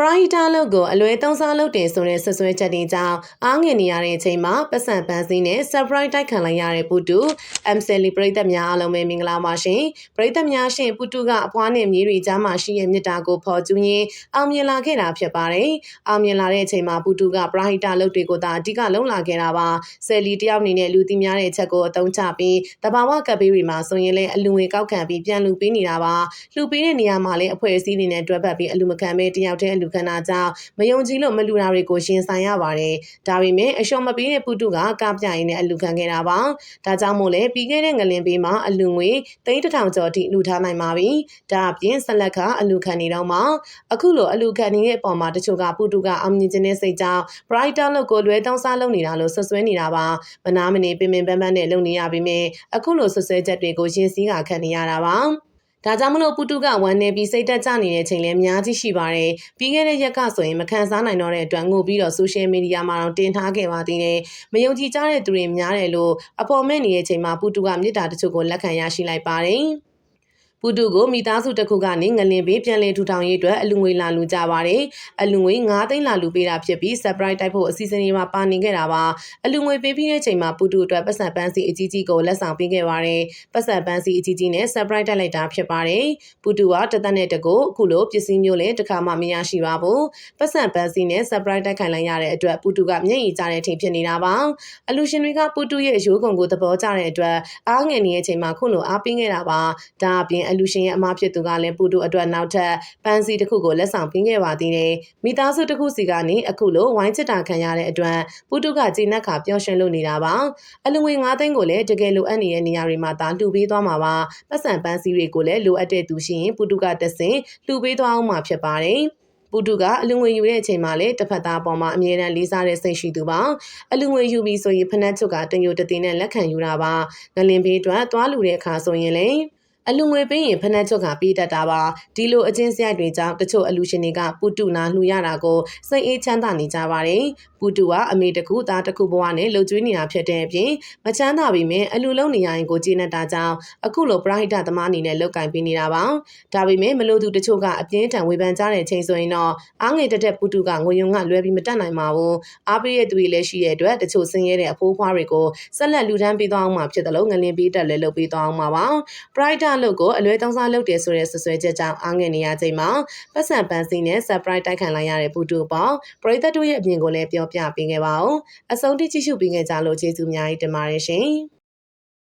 ပရိုက်တာလုတ်ကိုအလွဲသုံးစားလုပ်တယ်ဆိုတဲ့ဆွဆွဲချက်တွေကြောင့်အားငယ်နေရတဲ့အချိန်မှာပတ်စံပန်းစည်းနဲ့ surprise တိုက်ခံလိုက်ရတဲ့ပူတူ MCL ပရိသတ်များအားလုံးပဲမင်္ဂလာပါရှင်ပရိသတ်များရှင်ပူတူကအဖွားနဲ့မြေးတွေကြားမှာရှိတဲ့မြစ်တာကိုဖော်ကျူးရင်းအောင်မြင်လာခဲ့တာဖြစ်ပါတယ်အောင်မြင်လာတဲ့အချိန်မှာပူတူကပရိုက်တာလုတ်တွေကိုသာအဓိကလုံလာခဲ့တာပါဆယ်လီတယောက်အနေနဲ့လူသိများတဲ့ချက်ကိုအသုံးချပြီးတဘာဝကပ်ပေးတွေမှာဆိုရင်လည်းအလူငွေကောက်ခံပြီးပြန်လူပေးနေတာပါလူပေးတဲ့နေရာမှာလည်းအဖွဲ့အစည်းတွေနဲ့တွဲပတ်ပြီးအလူမခံပဲတယောက်တည်းအလူခံတာကြောင့်မယုံကြည်လို့မလူတာတွေကိုရှင်ဆိုင်ရပါတယ်။ဒါပေမဲ့အရှော်မပေးတဲ့ပုတုကကပြရင်နဲ့အလူခံခဲ့တာပါ။ဒါကြောင့်မို့လဲပြီးခဲ့တဲ့ငလင်ပေးမှာအလူငွေသိန်းတစ်ထောင်ကျော်အထိလူထားနိုင်ပါပြီ။ဒါအပြင်ဆက်လက်ကအလူခံနေတော့မှအခုလိုအလူခံနေတဲ့အပေါ်မှာတချို့ကပုတုကအောင်မြင်ခြင်းနဲ့စိတ်ကြောင့် brighter လို့ကိုလွဲတောင်းစားလုပ်နေတာလို့ဆွဆွဲနေတာပါ။မနာမနေပင်ပင်ပန်းပန်းနဲ့လုပ်နေရပြီမြင်အခုလိုဆွဆွဲချက်တွေကိုရင်စည်းကခံနေရတာပါ။ ဒါကြောင့်မလို့ပုတုကဝမ်းနေပြီးစိတ်တက်ကြနေတဲ့ချိန်လည်းအများကြီးရှိပါတယ်။ပြီးခဲ့တဲ့ရက်ကဆိုရင်မခံစားနိုင်တော့တဲ့အတွက်ငိုပြီးတော့ဆိုရှယ်မီဒီယာမှာတော့တင်ထားခဲ့ပါသေးတယ်။မယုံကြည်ကြတဲ့သူတွေများတယ်လို့အဖော်မဲ့နေတဲ့ချိန်မှာပုတုကမြေတားတချို့ကိုလက်ခံရရှိလိုက်ပါတယ်။ ပူတူကိုမိသားစုတစ်ခုကနေငလင်ပေးပြန်လည်ထူထောင်ရေးအတွက်အလူငွေလာလူကြပါတယ်။အလူငွေ9သိန်းလာလူပေးတာဖြစ်ပြီး surprise တိုက်ဖို့အစီအစဉ်တွေမှာပါနေခဲ့တာပါ။အလူငွေပေးပြီးတဲ့ချိန်မှာပူတူအတွက်ပတ်စံပန်းစီအကြီးကြီးကိုလက်ဆောင်ပေးခဲ့ပါတယ်။ပတ်စံပန်းစီအကြီးကြီးနဲ့ surprise တိုက်လိုက်တာဖြစ်ပါတယ်။ပူတူကတသက်နဲ့တကူအခုလိုပစ္စည်းမျိုးလည်းတစ်ခါမှမရရှိပါဘူး။ပတ်စံပန်းစီနဲ့ surprise တိုက်ခိုင်လိုက်ရတဲ့အတွက်ပူတူကမျက်ရည်ကျတဲ့အထိဖြစ်နေတာပါ။အလူရှင်တွေကပူတူရဲ့အယိုးကုံကိုသဘောကျတဲ့အတွက်အားငယ်နေတဲ့အချိန်မှာခုလိုအားပေးခဲ့တာပါ။ဒါအပြင်အလူရှင်ရဲ့အမဖြစ်သူကလည်းပူတူအတွက်နောက်ထပ်ပန်းစီတစ်ခုကိုလက်ဆောင်ပေးခဲ့ပါသေးတယ်။မိသားစုတစ်ခုစီကနေအခုလိုဝိုင်းချစ်တာခံရတဲ့အတွက်ပူတူကဂျင်းနက်ခါပျော်ရွှင်လို့နေတာပါ။အလူငွေ9သိန်းကိုလည်းတကယ်လိုအပ်နေတဲ့နေရာတွေမှာသာလှူပေးသွားမှာပါ။ပတ်စံပန်းစီတွေကိုလည်းလိုအပ်တဲ့သူရှိရင်ပူတူကတဆင်လှူပေးသွားအောင်မှာဖြစ်ပါတယ်။ပူတူကအလူငွေယူတဲ့အချိန်မှာလည်းတစ်ဖက်သားပေါ်မှာအမြဲတမ်းလေးစားတဲ့စိတ်ရှိသူပါအလူငွေယူပြီးဆိုရင်ဖနက်ချုပ်ကတညိုတသိနဲ့လက်ခံယူတာပါငလင်ဘေးအတွက်သွားလူတဲ့အခါဆိုရင်လည်း အလူငွေပေးရင်ဖနက်ချုပ်ကပေးတတ်တာပါဒီလိုအချင်းစရိုက်တွေကြောင့်တချို့အလူရှင်တွေကပူတူနာလှူရတာကိုစိတ်အေးချမ်းသာနေကြပါတယ်ပူတူကအမေတကူသားတကူဘဝနဲ့လှုပ်ကြွေးနေတာဖြစ်တဲ့အပြင်မချမ်းသာပေမဲ့အလူလုံးနေရရင်ကိုကျေနပ်တာကြောင့်အခုလိုပရဟိတသမားအနေနဲ့လောက်ကင်ပေးနေတာပါဒါပေမဲ့မလို့သူတချို့ကအပြင်းထန်ဝေဖန်ကြတဲ့ချိန်ဆိုရင်တော့အားငယ်တက်တဲ့ပူတူကငွေယုံကလွဲပြီးမတက်နိုင်ပါဘူးအားပေးတဲ့သူတွေလည်းရှိတဲ့အတွက်တချို့ဆင်းရဲတဲ့အဖိုးဖွားတွေကိုဆက်လက်လူဒန်းပေးသွားအောင်မှာဖြစ်တယ်လို့ငလင်ပေးတက်လဲလုပ်ပေးသွားအောင်မှာပါ Brighter လို့ကိုအလွဲသုံးစားလုပ်တယ်ဆိုတဲ့ဆွဆွဲချက်ကြောင့်အားငယ်နေရချိန်မှာပတ်စံပန်းစီနဲ့ surprise တိုက်ခံလိုက်ရတဲ့ပူတူပေါ့ပရိသတ်တို့ရဲ့အမြင်ကိုလည်းပြောပြပေးခဲ့ပါဦးအဆုံးထိကြည့်ရှုပေးခဲ့ကြလို့ကျေးဇူးအများကြီးတင်ပါတယ်ရှင်